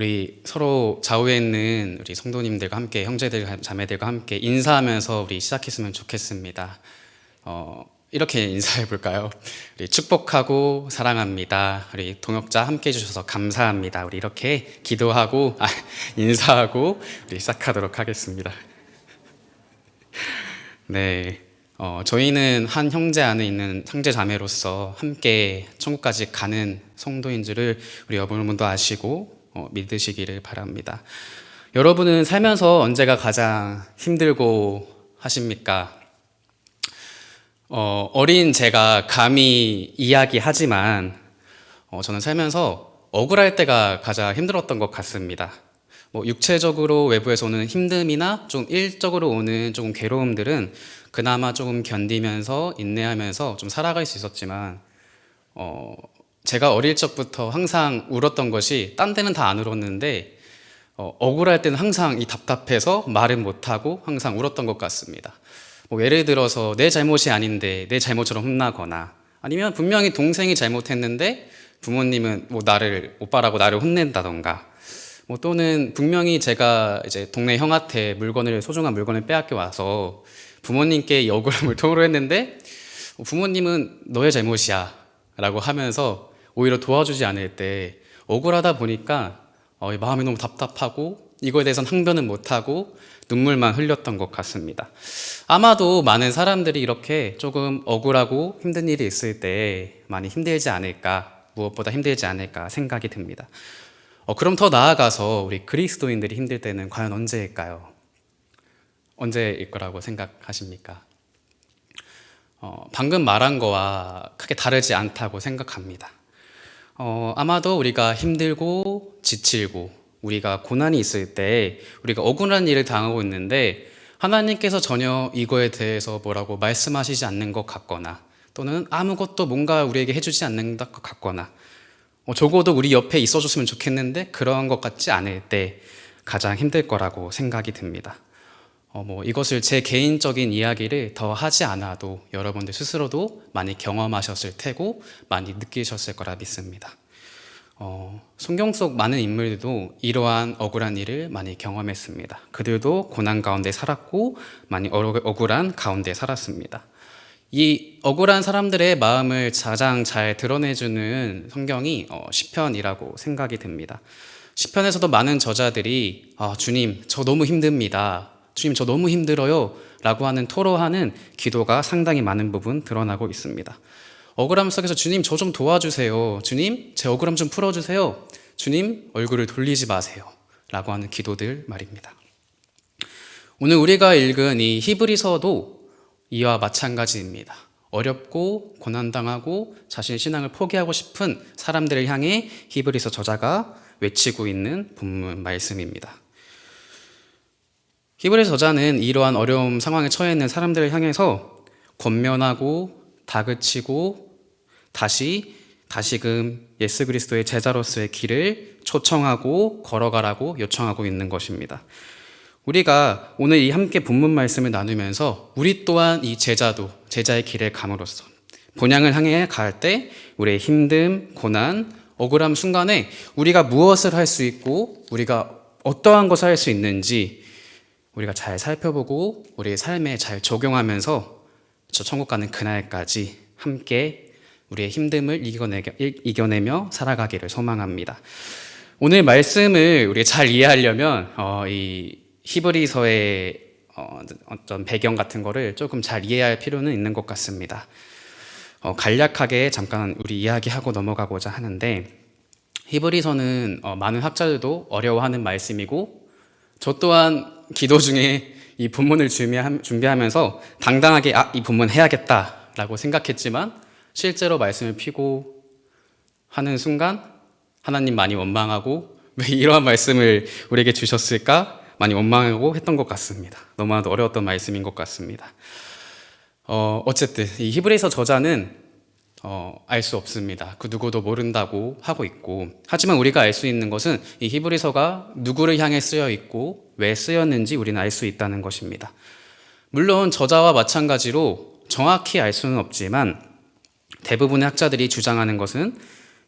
우리 서로 좌우에 있는 우리 성도님들과 함께 형제들 자매들과 함께 인사하면서 우리 시작했으면 좋겠습니다. 어, 이렇게 인사해 볼까요? 우리 축복하고 사랑합니다. 우리 동역자 함께 해주셔서 감사합니다. 우리 이렇게 기도하고 아, 인사하고 우리 시작하도록 하겠습니다. 네, 어, 저희는 한 형제 안에 있는 형제 자매로서 함께 천국까지 가는 성도인 줄을 우리 여러분도 아시고 어, 믿으시기를 바랍니다. 여러분은 살면서 언제가 가장 힘들고 하십니까? 어, 어린 제가 감히 이야기하지만 어, 저는 살면서 억울할 때가 가장 힘들었던 것 같습니다. 뭐 육체적으로 외부에서 오는 힘듦이나 좀 일적으로 오는 조금 괴로움들은 그나마 조금 견디면서 인내하면서 좀 살아갈 수 있었지만 어, 제가 어릴 적부터 항상 울었던 것이 딴 데는 다 안 울었는데 어, 억울할 때는 항상 이 답답해서 말은 못하고 항상 울었던 것 같습니다. 뭐 예를 들어서 내 잘못이 아닌데 내 잘못처럼 혼나거나 아니면 분명히 동생이 잘못했는데 부모님은 뭐 나를 오빠라고 나를 혼낸다던가 뭐 또는 분명히 제가 이제 동네 형한테 물건을 소중한 물건을 빼앗겨 와서 부모님께 이 억울함을 토로했는데 부모님은 너의 잘못이야라고 하면서 오히려 도와주지 않을 때 억울하다 보니까 어, 마음이 너무 답답하고 이거에 대해서는 항변은 못하고 눈물만 흘렸던 것 같습니다. 아마도 많은 사람들이 이렇게 조금 억울하고 힘든 일이 있을 때 많이 힘들지 않을까, 무엇보다 힘들지 않을까 생각이 듭니다. 어, 그럼 더 나아가서 우리 그리스도인들이 힘들 때는 과연 언제일까요? 언제일 거라고 생각하십니까? 어, 방금 말한 거와 크게 다르지 않다고 생각합니다. 어, 아마도 우리가 힘들고 지치고 우리가 고난이 있을 때 우리가 억울한 일을 당하고 있는데 하나님께서 전혀 이거에 대해서 뭐라고 말씀하시지 않는 것 같거나 또는 아무것도 뭔가 우리에게 해주지 않는 것 같거나 어, 적어도 우리 옆에 있어줬으면 좋겠는데 그러한 것 같지 않을 때 가장 힘들 거라고 생각이 듭니다. 어, 뭐 이것을 제 개인적인 이야기를 더 하지 않아도 여러분들 스스로도 많이 경험하셨을 테고 많이 느끼셨을 거라 믿습니다. 어, 성경 속 많은 인물들도 이러한 억울한 일을 많이 경험했습니다. 그들도 고난 가운데 살았고 많이 억울한 가운데 살았습니다. 이 억울한 사람들의 마음을 가장 잘 드러내주는 성경이 어, 시편이라고 생각이 듭니다. 시편에서도 많은 저자들이 아, 주님 저 너무 힘듭니다. 주님 저 너무 힘들어요. 라고 하는 토로하는 기도가 상당히 많은 부분 드러나고 있습니다. 억울함 속에서 주님 저 좀 도와주세요. 주님 제 억울함 좀 풀어주세요. 주님 얼굴을 돌리지 마세요. 라고 하는 기도들 말입니다. 오늘 우리가 읽은 이 히브리서도 이와 마찬가지입니다. 어렵고 고난당하고 자신의 신앙을 포기하고 싶은 사람들을 향해 히브리서 저자가 외치고 있는 본문 말씀입니다. 히브리서 저자는 이러한 어려움 상황에 처해 있는 사람들을 향해서 권면하고 다그치고 다시 다시금 예수 그리스도의 제자로서의 길을 초청하고 걸어가라고 요청하고 있는 것입니다. 우리가 오늘 이 함께 본문 말씀을 나누면서 우리 또한 이 제자도 제자의 길에 감으로써 본향을 향해 갈 때 우리의 힘듦, 고난, 억울함 순간에 우리가 무엇을 할 수 있고 우리가 어떠한 것을 할 수 있는지 우리가 잘 살펴보고 우리의 삶에 잘 적용하면서 저 천국 가는 그날까지 함께 우리의 힘듦을 이겨내며 살아가기를 소망합니다. 오늘 말씀을 우리가 잘 이해하려면 어, 이 히브리서의 어, 어떤 배경 같은 거를 조금 잘 이해할 필요는 있는 것 같습니다. 어, 간략하게 잠깐 우리 이야기하고 넘어가고자 하는데 히브리서는 어, 많은 학자들도 어려워하는 말씀이고 저 또한 기도 중에 이 본문을 준비하면서 당당하게 아, 이 본문 해야겠다라고 생각했지만 실제로 말씀을 피고 하는 순간 하나님 많이 원망하고 왜 이러한 말씀을 우리에게 주셨을까 많이 원망하고 했던 것 같습니다. 너무나도 어려웠던 말씀인 것 같습니다. 어, 어쨌든 이 히브리서 저자는 어, 알 수 없습니다. 그 누구도 모른다고 하고 있고 하지만 우리가 알 수 있는 것은 이 히브리서가 누구를 향해 쓰여 있고 왜 쓰였는지 우리는 알 수 있다는 것입니다. 물론 저자와 마찬가지로 정확히 알 수는 없지만 대부분의 학자들이 주장하는 것은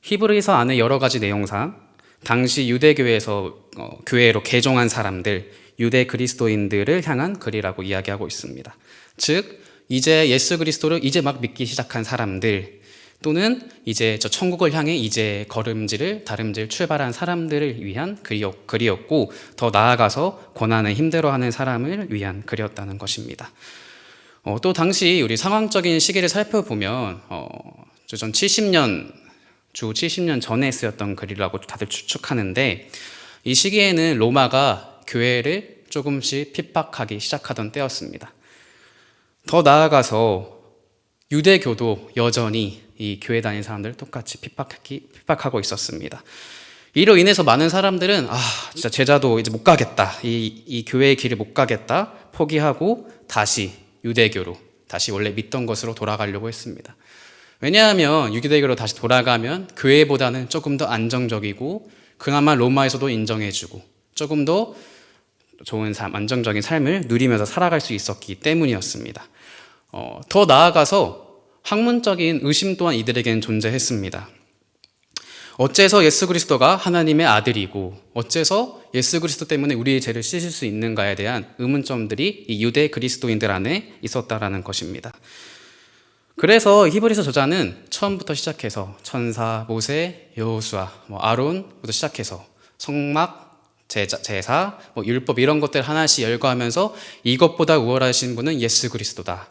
히브리서 안에 여러 가지 내용상 당시 유대교회에서 어, 교회로 개종한 사람들, 유대 그리스도인들을 향한 글이라고 이야기하고 있습니다. 즉, 이제 예수 그리스도를 이제 막 믿기 시작한 사람들, 또는 이제 저 천국을 향해 이제 걸음질을 다름질 출발한 사람들을 위한 글이었 고 더 나아가서 고난을 힘들어하는 사람을 위한 글이었다는 것입니다. 어, 또 당시 우리 상황적인 시기를 살펴보면 어, 전 70년 주 70년 전에 쓰였던 글이라고 다들 추측하는데 이 시기에는 로마가 교회를 조금씩 핍박하기 시작하던 때였습니다. 더 나아가서 유대교도 여전히 이 교회 다니는 사람들을 똑같이 핍박하기, 핍박하고 있었습니다. 이로 인해서 많은 사람들은 아 진짜 제자도 이제 못 가겠다 이, 이 교회의 길을 못 가겠다 포기하고 다시 유대교로 다시 원래 믿던 것으로 돌아가려고 했습니다. 왜냐하면 유대교로 다시 돌아가면 교회보다는 조금 더 안정적이고 그나마 로마에서도 인정해주고 조금 더 좋은 삶, 안정적인 삶을 누리면서 살아갈 수 있었기 때문이었습니다. 어, 더 나아가서 학문적인 의심 또한 이들에게는 존재했습니다. 어째서 예수 그리스도가 하나님의 아들이고 어째서 예수 그리스도 때문에 우리의 죄를 씻을 수 있는가에 대한 의문점들이 이 유대 그리스도인들 안에 있었다라는 것입니다. 그래서 히브리서 저자는 처음부터 시작해서 천사, 모세, 여호수아, 뭐 아론부터 시작해서 성막, 제자, 제사, 뭐 율법 이런 것들 하나씩 열거하면서 이것보다 우월하신 분은 예수 그리스도다.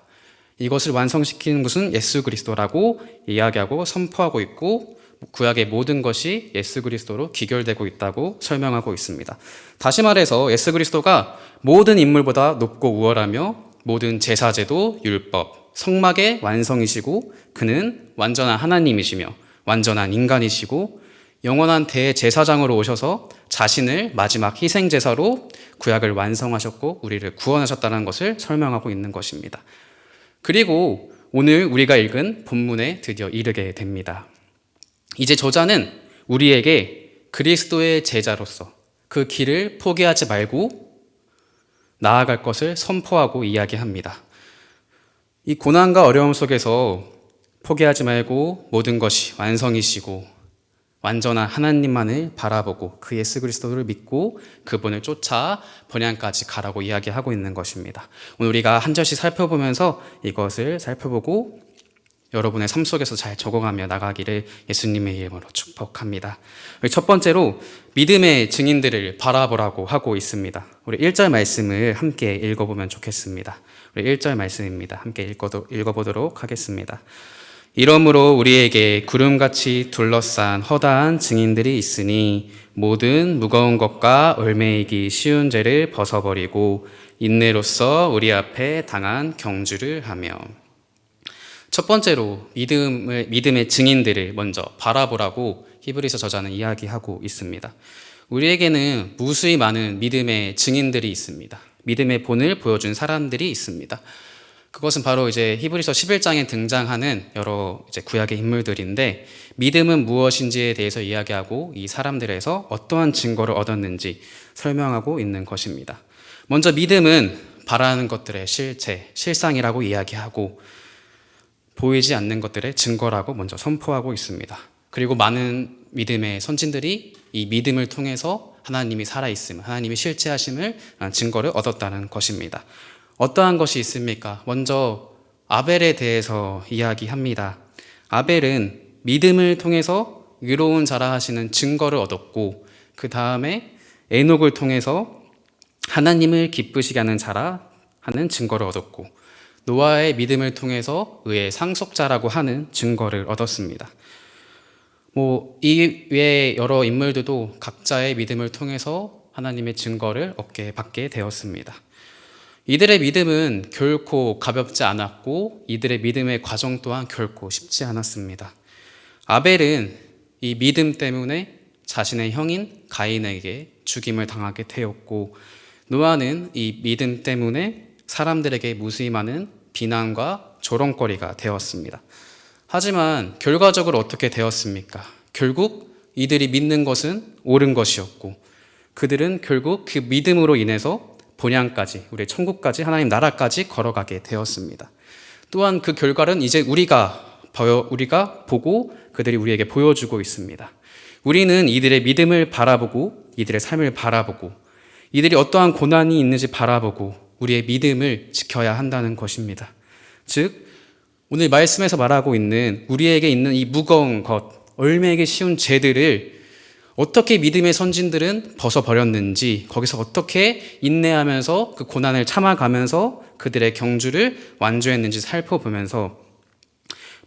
이것을 완성시키는 것은 예수 그리스도라고 이야기하고 선포하고 있고 구약의 모든 것이 예수 그리스도로 기결되고 있다고 설명하고 있습니다. 다시 말해서 예수 그리스도가 모든 인물보다 높고 우월하며 모든 제사제도 율법, 성막의 완성이시고 그는 완전한 하나님이시며 완전한 인간이시고 영원한 대제사장으로 오셔서 자신을 마지막 희생제사로 구약을 완성하셨고 우리를 구원하셨다는 것을 설명하고 있는 것입니다. 그리고 오늘 우리가 읽은 본문에 드디어 이르게 됩니다. 이제 저자는 우리에게 그리스도의 제자로서 그 길을 포기하지 말고 나아갈 것을 선포하고 이야기합니다. 이 고난과 어려움 속에서 포기하지 말고 모든 것이 완성이시고 완전한 하나님만을 바라보고 그 예수 그리스도를 믿고 그분을 쫓아 번양까지 가라고 이야기하고 있는 것입니다. 오늘 우리가 한 절씩 살펴보면서 이것을 살펴보고 여러분의 삶 속에서 잘 적응하며 나가기를 예수님의 이름으로 축복합니다. 첫 번째로 믿음의 증인들을 바라보라고 하고 있습니다. 우리 1절 말씀을 함께 읽어보면 좋겠습니다. 우리 1절 말씀입니다. 함께 읽어보도록 하겠습니다. 이러므로 우리에게 구름같이 둘러싼 허다한 증인들이 있으니 모든 무거운 것과 얼매이기 쉬운 죄를 벗어버리고 인내로서 우리 앞에 당한 경주를 하며 첫 번째로 믿음을 믿음의 증인들을 먼저 바라보라고 히브리서 저자는 이야기하고 있습니다. 우리에게는 무수히 많은 믿음의 증인들이 있습니다. 믿음의 본을 보여준 사람들이 있습니다. 그것은 바로 이제 히브리서 11장에 등장하는 여러 이제 구약의 인물들인데 믿음은 무엇인지에 대해서 이야기하고 이 사람들에서 어떠한 증거를 얻었는지 설명하고 있는 것입니다. 먼저 믿음은 바라는 것들의 실체, 실상이라고 이야기하고 보이지 않는 것들의 증거라고 먼저 선포하고 있습니다. 그리고 많은 믿음의 선진들이 이 믿음을 통해서 하나님이 살아있음, 하나님이 실체하심을 증거를 얻었다는 것입니다. 어떠한 것이 있습니까? 먼저 아벨에 대해서 이야기합니다. 아벨은 믿음을 통해서 의로운 자라 하시는 증거를 얻었고 그 다음에 에녹을 통해서 하나님을 기쁘시게 하는 자라 하는 증거를 얻었고 노아의 믿음을 통해서 의의 상속자라고 하는 증거를 얻었습니다. 뭐 이 외 여러 인물들도 각자의 믿음을 통해서 하나님의 증거를 얻게 받게 되었습니다. 이들의 믿음은 결코 가볍지 않았고 이들의 믿음의 과정 또한 결코 쉽지 않았습니다. 아벨은 이 믿음 때문에 자신의 형인 가인에게 죽임을 당하게 되었고 노아는 이 믿음 때문에 사람들에게 많은 비난과 조롱거리가 되었습니다. 하지만 결과적으로 어떻게 되었습니까? 결국 이들이 믿는 것은 옳은 것이었고 그들은 결국 그 믿음으로 인해서 본향까지 우리의 천국까지 하나님 나라까지 걸어가게 되었습니다. 또한 그 결과는 이제 우리가 우리가 보고 그들이 우리에게 보여주고 있습니다. 우리는 이들의 믿음을 바라보고 이들의 삶을 바라보고 이들이 어떠한 고난이 있는지 바라보고 우리의 믿음을 지켜야 한다는 것입니다. 즉 오늘 말씀에서 말하고 있는 우리에게 있는 이 무거운 것, 얼매기 쉬운 죄들을 어떻게 믿음의 선진들은 벗어버렸는지, 거기서 어떻게 인내하면서 그 고난을 참아가면서 그들의 경주를 완주했는지 살펴보면서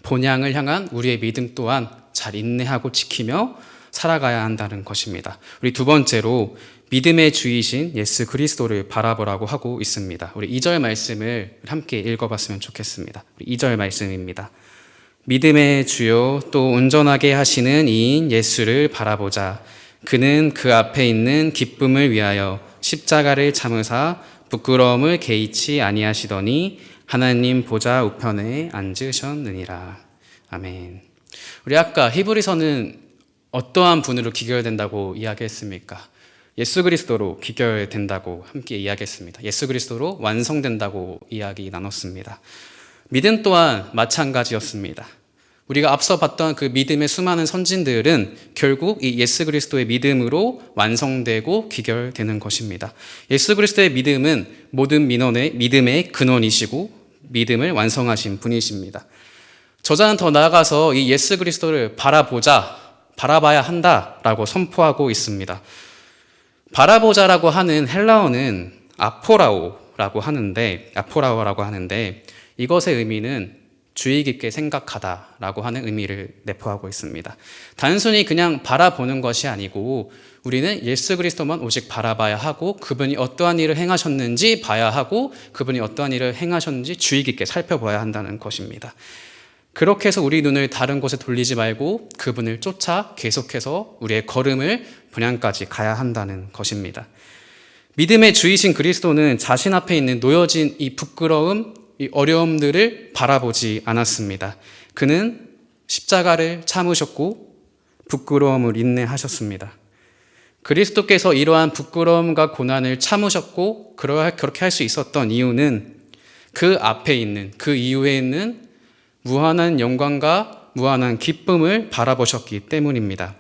본향을 향한 우리의 믿음 또한 잘 인내하고 지키며 살아가야 한다는 것입니다. 우리 두 번째로 믿음의 주이신 예수 그리스도를 바라보라고 하고 있습니다. 우리 2절 말씀을 함께 읽어봤으면 좋겠습니다. 우리 2절 말씀입니다. 믿음의 주요 또 온전하게 하시는 이인 예수를 바라보자. 그는 그 앞에 있는 기쁨을 위하여 십자가를 참으사 부끄러움을 개의치 아니하시더니 하나님 보좌 우편에 앉으셨느니라. 아멘. 우리 아까 히브리서는 어떠한 분으로 기결된다고 이야기했습니까? 예수 그리스도로 기결된다고 함께 이야기했습니다. 예수 그리스도로 완성된다고 이야기 나눴습니다. 믿음 또한 마찬가지였습니다. 우리가 앞서 봤던 그 믿음의 수많은 선진들은 결국 이 예수 그리스도의 믿음으로 완성되고 기결되는 것입니다. 예수 그리스도의 믿음은 모든 민원의 믿음의 근원이시고 믿음을 완성하신 분이십니다. 저자는 더 나아가서 이 예수 그리스도를 바라보자, 바라봐야 한다라고 선포하고 있습니다. 바라보자라고 하는 헬라어는 아포라오라고 하는데 아포라오라고 하는데 이것의 의미는 주의 깊게 생각하다라고 하는 의미를 내포하고 있습니다. 단순히 그냥 바라보는 것이 아니고 우리는 예수 그리스도만 오직 바라봐야 하고 그분이 어떠한 일을 행하셨는지 봐야 하고 그분이 어떠한 일을 행하셨는지 주의 깊게 살펴봐야 한다는 것입니다. 그렇게 해서 우리 눈을 다른 곳에 돌리지 말고 그분을 쫓아 계속해서 우리의 걸음을 분양까지 가야 한다는 것입니다. 믿음의 주이신 그리스도는 자신 앞에 있는 놓여진 이 부끄러움, 이 어려움들을 바라보지 않았습니다. 그는 십자가를 참으셨고 부끄러움을 인내하셨습니다. 그리스도께서 이러한 부끄러움과 고난을 참으셨고 그렇게 할 수 있었던 이유는 그 앞에 있는 그 이후에 있는 무한한 영광과 무한한 기쁨을 바라보셨기 때문입니다.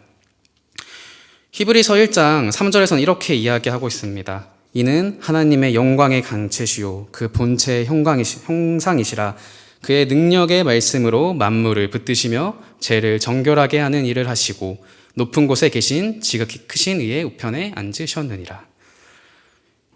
히브리서 1장 3절에서는 이렇게 이야기하고 있습니다. 이는 하나님의 영광의 강체시요 그 본체의 형상이시라 그의 능력의 말씀으로 만물을 붙드시며 죄를 정결하게 하는 일을 하시고 높은 곳에 계신 지극히 크신 이의 우편에 앉으셨느니라.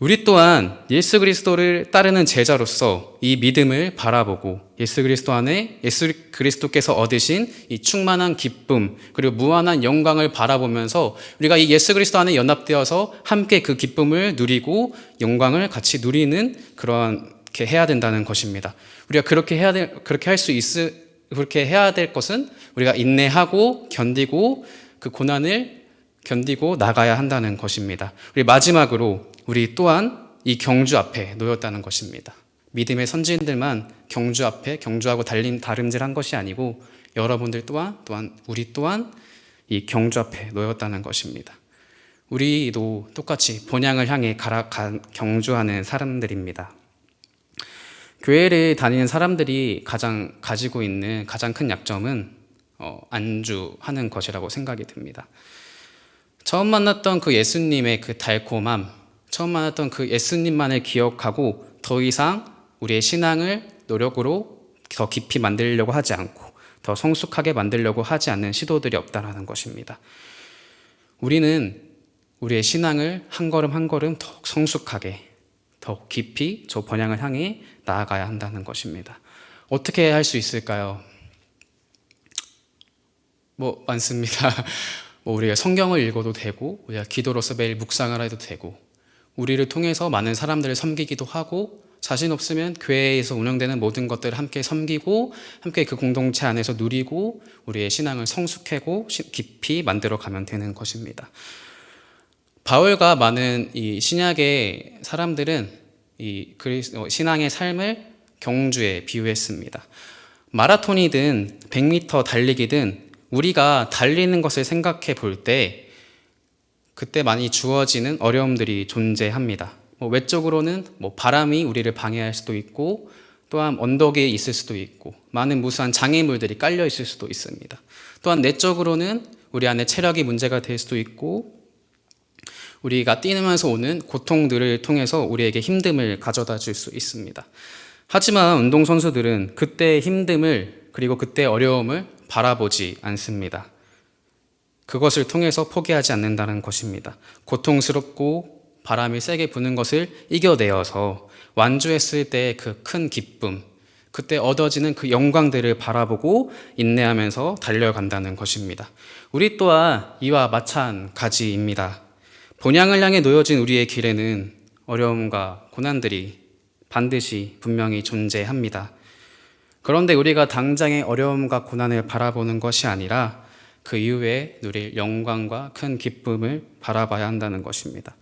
우리 또한 예수 그리스도를 따르는 제자로서 이 믿음을 바라보고 예수 그리스도 안에 예수 그리스도께서 얻으신 이 충만한 기쁨 그리고 무한한 영광을 바라보면서 우리가 이 예수 그리스도 안에 연합되어서 함께 그 기쁨을 누리고 영광을 같이 누리는 그렇게 해야 된다는 것입니다. 우리가 그렇게 해야 될 그렇게 할 수 있을 그렇게 해야 될 것은 우리가 인내하고 견디고 그 고난을 견디고 나가야 한다는 것입니다. 우리 마지막으로 우리 또한 이 경주 앞에 놓였다는 것입니다. 믿음의 선지인들만 경주 앞에 경주하고 달림 다름질한 것이 아니고 여러분들 또한 또한 우리 또한 이 경주 앞에 놓였다는 것입니다. 우리도 똑같이 본향을 향해 가라 경주하는 사람들입니다. 교회를 다니는 사람들이 가장 가지고 있는 가장 큰 약점은 어, 안주하는 것이라고 생각이 듭니다. 처음 만났던 그 예수님의 그 달콤함, 처음 만났던 그 예수님만을 기억하고 더 이상 우리의 신앙을 노력으로 더 깊이 만들려고 하지 않고 더 성숙하게 만들려고 하지 않는 시도들이 없다라는 것입니다. 우리는 우리의 신앙을 한 걸음 한 걸음 더 성숙하게 더 깊이 저 번향을 향해 나아가야 한다는 것입니다. 어떻게 할 수 있을까요? 뭐 많습니다. 뭐 우리가 성경을 읽어도 되고 우리가 기도로서 매일 묵상을 해도 되고 우리를 통해서 많은 사람들을 섬기기도 하고 자신 없으면 교회에서 운영되는 모든 것들을 함께 섬기고 함께 그 공동체 안에서 누리고 우리의 신앙을 성숙하고 깊이 만들어 가면 되는 것입니다. 바울과 많은 이 신약의 사람들은 이 어, 신앙의 삶을 경주에 비유했습니다. 마라톤이든 100m 달리기든 우리가 달리는 것을 생각해 볼 때 그때 많이 주어지는 어려움들이 존재합니다. 뭐 외적으로는 뭐 바람이 우리를 방해할 수도 있고 또한 언덕에 있을 수도 있고 많은 무수한 장애물들이 깔려 있을 수도 있습니다. 또한 내적으로는 우리 안에 체력이 문제가 될 수도 있고 우리가 뛰면서 오는 고통들을 통해서 우리에게 힘듦을 가져다 줄 수 있습니다. 하지만 운동선수들은 그때의 힘듦을 그리고 그때의 어려움을 바라보지 않습니다. 그것을 통해서 포기하지 않는다는 것입니다. 고통스럽고 바람이 세게 부는 것을 이겨내어서 완주했을 때의 그 큰 기쁨, 그때 얻어지는 그 영광들을 바라보고 인내하면서 달려간다는 것입니다. 우리 또한 이와 마찬가지입니다. 본향을 향해 놓여진 우리의 길에는 어려움과 고난들이 반드시 분명히 존재합니다. 그런데 우리가 당장의 어려움과 고난을 바라보는 것이 아니라 그 이후에 누릴 영광과 큰 기쁨을 바라봐야 한다는 것입니다.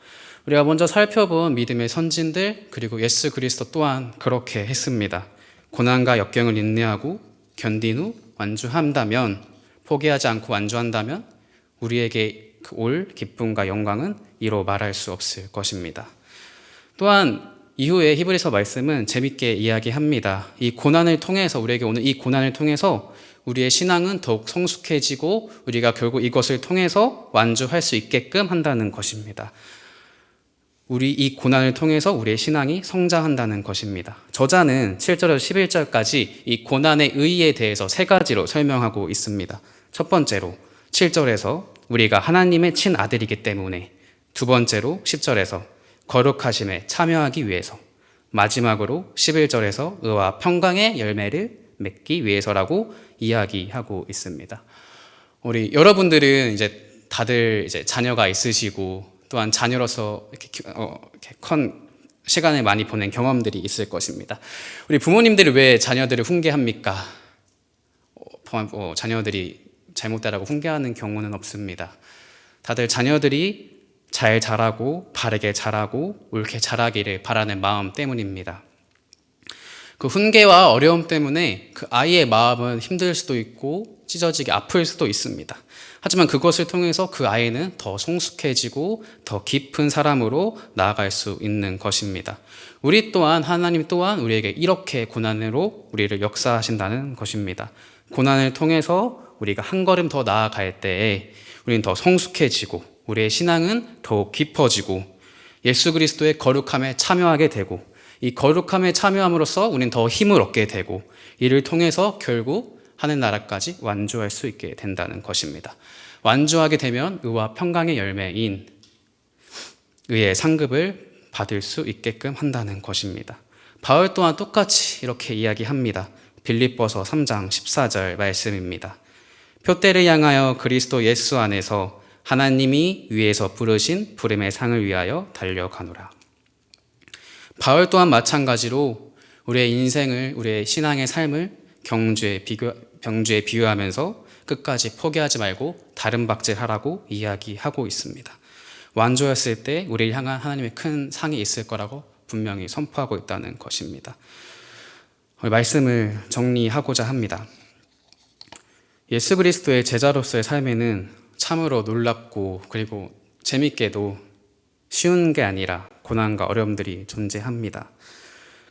우리가 먼저 살펴본 믿음의 선진들 그리고 예수 그리스도 또한 그렇게 했습니다. 고난과 역경을 인내하고 견딘 후 완주한다면 포기하지 않고 완주한다면 우리에게 그올 기쁨과 영광은 이로 말할 수 없을 것입니다. 또한 이후에 히브리서 말씀은 재밌게 이야기합니다. 이 고난을 통해서 우리에게 오는 이 고난을 통해서 우리의 신앙은 더욱 성숙해지고 우리가 결국 이것을 통해서 완주할 수 있게끔 한다는 것입니다. 우리 이 고난을 통해서 우리의 신앙이 성장한다는 것입니다. 저자는 7절에서 11절까지 이 고난의 의의에 대해서 세 가지로 설명하고 있습니다. 첫 번째로 7절에서 우리가 하나님의 친아들이기 때문에 두 번째로 10절에서 거룩하심에 참여하기 위해서 마지막으로 11절에서 의와 평강의 열매를 맺기 위해서라고 이야기하고 있습니다. 우리 여러분들은 이제 다들 이제 자녀가 있으시고 또한 자녀로서 이렇게, 어, 이렇게 컨 시간을 많이 보낸 경험들이 있을 것입니다. 우리 부모님들이 왜 자녀들을 훈계합니까? 어, 어, 자녀들이 잘못되라고 훈계하는 경우는 없습니다. 다들 자녀들이 잘 자라고 바르게 자라고 옳게 자라기를 바라는 마음 때문입니다. 그 훈계와 어려움 때문에 그 아이의 마음은 힘들 수도 있고 찢어지게 아플 수도 있습니다. 하지만 그것을 통해서 그 아이는 더 성숙해지고 더 깊은 사람으로 나아갈 수 있는 것입니다. 우리 또한 하나님 또한 우리에게 이렇게 고난으로 우리를 역사하신다는 것입니다. 고난을 통해서 우리가 한 걸음 더 나아갈 때에 우리는 더 성숙해지고 우리의 신앙은 더욱 깊어지고 예수 그리스도의 거룩함에 참여하게 되고 이 거룩함에 참여함으로써 우리는 더 힘을 얻게 되고 이를 통해서 결국 하늘나라까지 완주할 수 있게 된다는 것입니다. 완주하게 되면 의와 평강의 열매인 의의 상급을 받을 수 있게끔 한다는 것입니다. 바울 또한 똑같이 이렇게 이야기합니다. 빌립보서 3장 14절 말씀입니다. 표대를 향하여 그리스도 예수 안에서 하나님이 위에서 부르신 부름의 상을 위하여 달려가노라. 바울 또한 마찬가지로 우리의 인생을, 우리의 신앙의 삶을 경주에 비교, 병주에 비유하면서 끝까지 포기하지 말고 다른 박질하라고 이야기하고 있습니다. 완주했을 때 우리를 향한 하나님의 큰 상이 있을 거라고 분명히 선포하고 있다는 것입니다. 말씀을 정리하고자 합니다. 예수 그리스도의 제자로서의 삶에는 참으로 놀랍고 그리고 재밌게도 쉬운 게 아니라 고난과 어려움들이 존재합니다.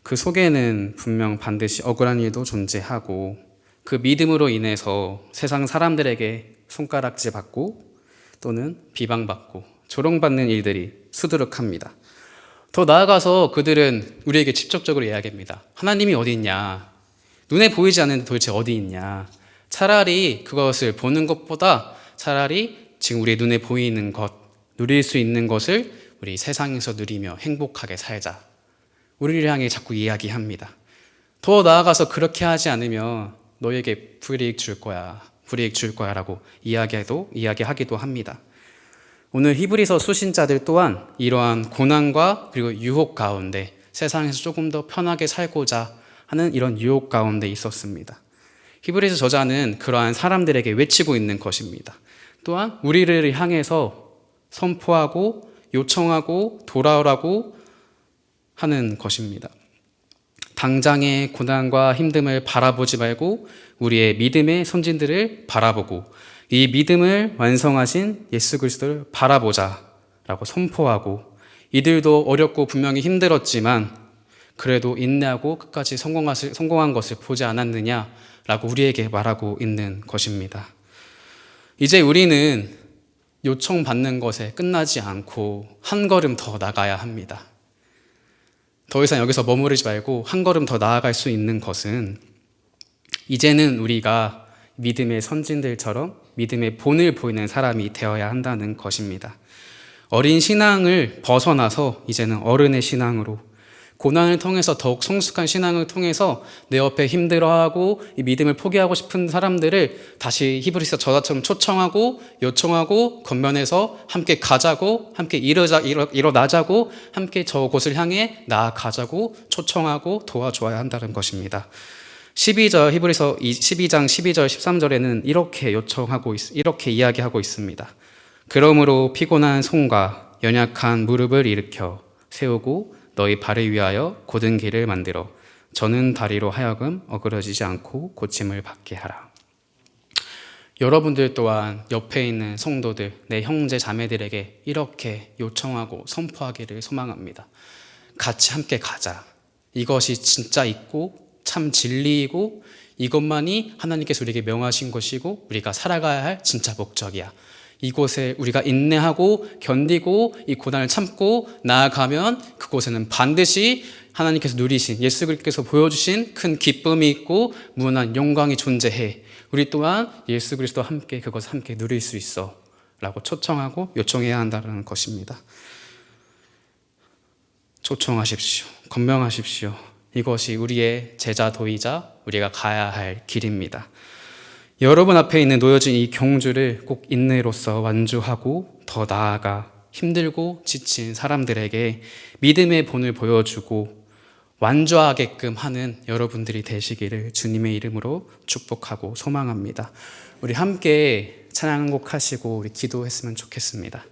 그 속에는 분명 반드시 억울한 일도 존재하고 그 믿음으로 인해서 세상 사람들에게 손가락질 받고 또는 비방받고 조롱받는 일들이 수두룩합니다. 더 나아가서 그들은 우리에게 직접적으로 이야기합니다. 하나님이 어디 있냐? 눈에 보이지 않는데 도대체 어디 있냐? 차라리 그것을 보는 것보다 차라리 지금 우리 눈에 보이는 것, 누릴 수 있는 것을 우리 세상에서 누리며 행복하게 살자. 우리를 향해 자꾸 이야기합니다. 더 나아가서 그렇게 하지 않으면 너에게 불이익 줄 거야. 불이익 줄 거야. 라고 이야기해도, 이야기하기도 합니다. 오늘 히브리서 수신자들 또한 이러한 고난과 그리고 유혹 가운데 세상에서 조금 더 편하게 살고자 하는 이런 유혹 가운데 있었습니다. 히브리서 저자는 그러한 사람들에게 외치고 있는 것입니다. 또한 우리를 향해서 선포하고 요청하고 돌아오라고 하는 것입니다. 당장의 고난과 힘듦을 바라보지 말고 우리의 믿음의 선진들을 바라보고 이 믿음을 완성하신 예수 그리스도를 바라보자라고 선포하고 이들도 어렵고 분명히 힘들었지만 그래도 인내하고 끝까지 성공한 것을 보지 않았느냐라고 우리에게 말하고 있는 것입니다. 이제 우리는 요청받는 것에 끝나지 않고 한 걸음 더 나가야 합니다. 더 이상 여기서 머무르지 말고 한 걸음 더 나아갈 수 있는 것은 이제는 우리가 믿음의 선진들처럼 믿음의 본을 보이는 사람이 되어야 한다는 것입니다. 어린 신앙을 벗어나서 이제는 어른의 신앙으로 고난을 통해서 더욱 성숙한 신앙을 통해서 내 옆에 힘들어하고 이 믿음을 포기하고 싶은 사람들을 다시 히브리서 저자처럼 초청하고 요청하고 겉면에서 함께 가자고 함께 일어자, 일어, 일어나자고 함께 저곳을 향해 나아가자고 초청하고 도와줘야 한다는 것입니다. 12절 히브리서 12장 12절 13절에는 이렇게 요청하고 있, 이렇게 이야기하고 있습니다. 그러므로 피곤한 손과 연약한 무릎을 일으켜 세우고 너희 발을 위하여 곧은 길을 만들어 저는 다리로 하여금 어그러지지 않고 고침을 받게 하라. 여러분들 또한 옆에 있는 성도들, 내 형제 자매들에게 이렇게 요청하고 선포하기를 소망합니다. 같이 함께 가자. 이것이 진짜 있고 참 진리이고 이것만이 하나님께서 우리에게 명하신 것이고 우리가 살아가야 할 진짜 목적이야. 이곳에 우리가 인내하고 견디고 이 고난을 참고 나아가면 그곳에는 반드시 하나님께서 누리신 예수 그리스도께서 보여주신 큰 기쁨이 있고 무한한 영광이 존재해. 우리 또한 예수 그리스도와 함께 그것을 함께 누릴 수 있어. 라고 초청하고 요청해야 한다는 것입니다. 초청하십시오. 건명하십시오. 이것이 우리의 제자 도이자 우리가 가야 할 길입니다. 여러분 앞에 있는 놓여진 이 경주를 꼭 인내로서 완주하고 더 나아가 힘들고 지친 사람들에게 믿음의 본을 보여주고 완주하게끔 하는 여러분들이 되시기를 주님의 이름으로 축복하고 소망합니다. 우리 함께 찬양 한곡 하시고 우리 기도했으면 좋겠습니다.